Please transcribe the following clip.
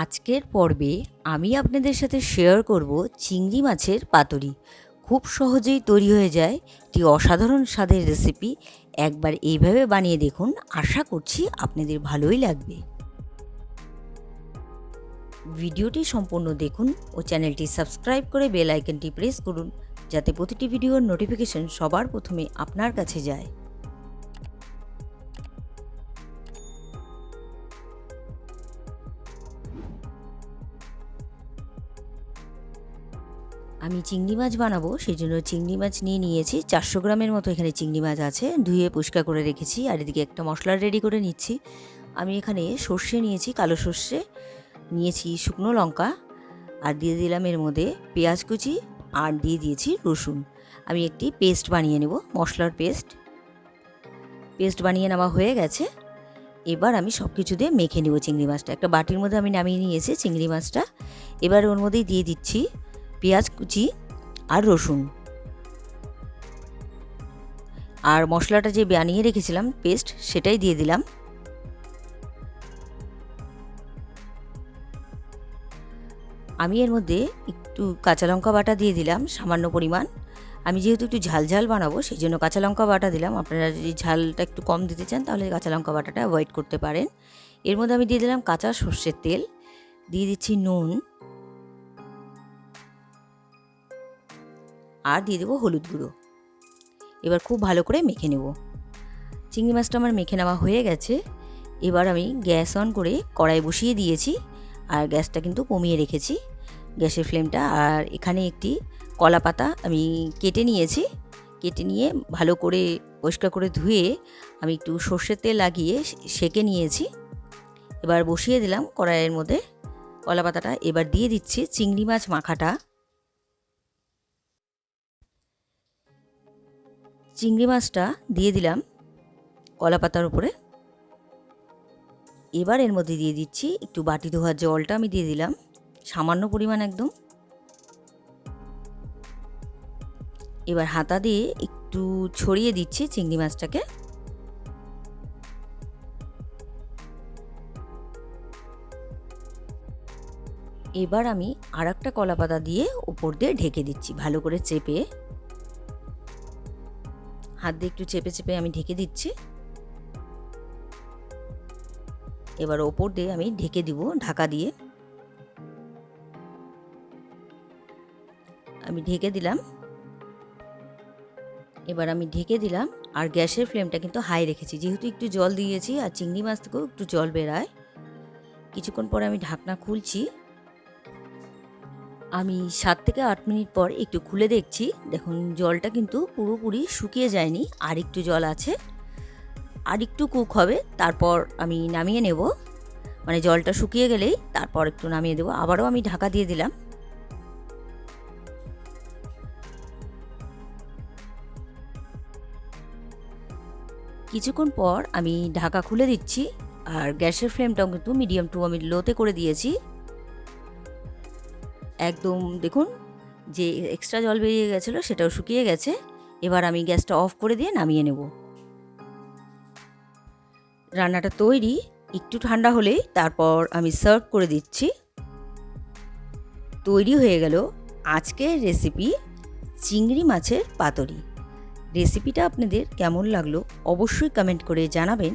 আজকের পর্বে আমি আপনাদের সাথে শেয়ার করব চিংড়ি মাছের পাতুরি। খুব সহজেই তৈরি হয়ে যায়। একটি অসাধারণ স্বাদের রেসিপি একবার এইভাবে বানিয়ে দেখুন, আশা করছি আপনাদের ভালোই লাগবে। ভিডিওটি সম্পূর্ণ দেখুন ও চ্যানেলটি সাবস্ক্রাইব করে বেল আইকনটি প্রেস করুন, যাতে প্রতিটি ভিডিওর নোটিফিকেশন সবার প্রথমে আপনার কাছে যায়। আমি চিংড়ি মাছ বানাবো সেই জন্য চিংড়ি মাছ নিয়ে নিয়েছি। চারশো গ্রামের মতো এখানে চিংড়ি মাছ আছে। ধুয়ে পরিষ্কার করে রেখেছি, আর এদিকে একটা মশলা রেডি করে নিচ্ছি। আমি এখানে সর্ষে নিয়েছি, কালো সর্ষে। নিয়েছি শুকনো লঙ্কা, আর দিয়ে দিলাম এর মধ্যে পেঁয়াজ কুচি, আর দিয়ে দিয়েছি রসুন। আমি একটি পেস্ট বানিয়ে নেব, মশলার পেস্ট। পেস্ট বানিয়ে নেওয়া হয়ে গেছে। এবার আমি সব কিছু দিয়ে মেখে নেব চিংড়ি মাছটা। একটা বাটির মধ্যে আমি নামিয়ে নিয়েছি চিংড়ি মাছটা। এবার ওর মধ্যেই দিয়ে দিচ্ছি পেঁয়াজ, কুচি আর রসুন। আর মশলাটা যে বানিয়ে রেখেছিলাম পেস্ট সেটাই দিয়ে দিলাম। আমি এর মধ্যে একটু কাঁচা লঙ্কা বাটা দিয়ে দিলাম, সামান্য পরিমাণ। আমি যেহেতু একটু ঝাল ঝাল বানাবো, সেই জন্য কাঁচা লঙ্কা বাটা দিলাম। আপনারা যদি ঝালটা একটু কম দিতে চান, তাহলে কাঁচা লঙ্কা বাটাটা অ্যাভয়েড করতে পারেন। এর মধ্যে আমি দিয়ে দিলাম কাঁচা সর্ষের তেল। দিয়ে দিচ্ছি নুন। আর দিয়ে দেবো হলুদ গুঁড়ো। এবার খুব ভালো করে মেখে নেব। চিংড়ি মাছটা আমার মেখে নেওয়া হয়ে গেছে। এবার আমি গ্যাস অন করে কড়াই বসিয়ে দিয়েছি আর গ্যাসটা কিন্তু কমিয়ে রেখেছি। গ্যাসের ফ্লেমটা আর এখানে একটি কলা পাতা আমি কেটে নিয়েছি। কেটে নিয়ে ভালো করে পরিষ্কার করে ধুয়ে আমি একটু সর্ষের তেল লাগিয়ে সেকে নিয়েছি। এবার বসিয়ে দিলাম কড়াইয়ের মধ্যে। কলা পাতাটা এবার দিয়ে দিচ্ছি চিংড়ি মাছ মাখাটা। চিংড়ি মাছটা দিয়ে দিলাম কলা পাতার উপরে। এবার এর মধ্যে দিয়ে দিচ্ছি একটু বাটি ধোয়ার জলটা আমি দিয়ে দিলাম, সামান্য পরিমাণ একদম। এবার হাতা দিয়ে একটু ছড়িয়ে দিচ্ছি চিংড়ি মাছটাকে। এবার আমি আর একটা কলা পাতা দিয়ে উপর দিয়ে ঢেকে দিচ্ছি ভালো করে চেপে। হাত দিয়ে একটু চেপে চেপে আমি ঢেকে দিচ্ছি। এবার ওপর দিয়ে আমি ঢেকে দিব ঢাকা দিয়ে। আমি ঢেকে দিলাম। এবার আমি ঢেকে দিলাম আর গ্যাসের ফ্লেমটা কিন্তু হাই রেখেছি। যেহেতু একটু জল দিয়েছি আর চিংড়ি মাছ থেকেও একটু জল বেরায়, কিছুক্ষণ পরে আমি ঢাকনা খুলছি। আমি সাত থেকে আট মিনিট পর একটু খুলে দেখছি। দেখুন, জলটা কিন্তু পুরোপুরি শুকিয়ে যায়নি। আর একটু জল আছে। আর একটু কুক হবে। তারপর আমি নামিয়ে নেব। মানে জলটা শুকিয়ে গেলেই তারপর একটু নামিয়ে দেবো। আবারও আমি ঢাকা দিয়ে দিলাম। কিছুক্ষণ পর আমি ঢাকা খুলে দিচ্ছি। আর গ্যাসের ফ্লেমটাও কিন্তু মিডিয়াম টু আমি লোতে করে দিয়েছি। একদম দেখুন যে এক্সট্রা জল বেরিয়ে গেছিল সেটাও শুকিয়ে গেছে। এবার আমি গ্যাসটা অফ করে দিয়ে নামিয়ে নেব। রান্নাটা তৈরি, একটু ঠান্ডা হলেই তারপর আমি সার্ভ করে দিচ্ছি। তৈরি হয়ে গেল আজকের রেসিপি চিংড়ি মাছের পাতুরি। রেসিপিটা আপনাদের কেমন লাগল অবশ্যই কমেন্ট করে জানাবেন।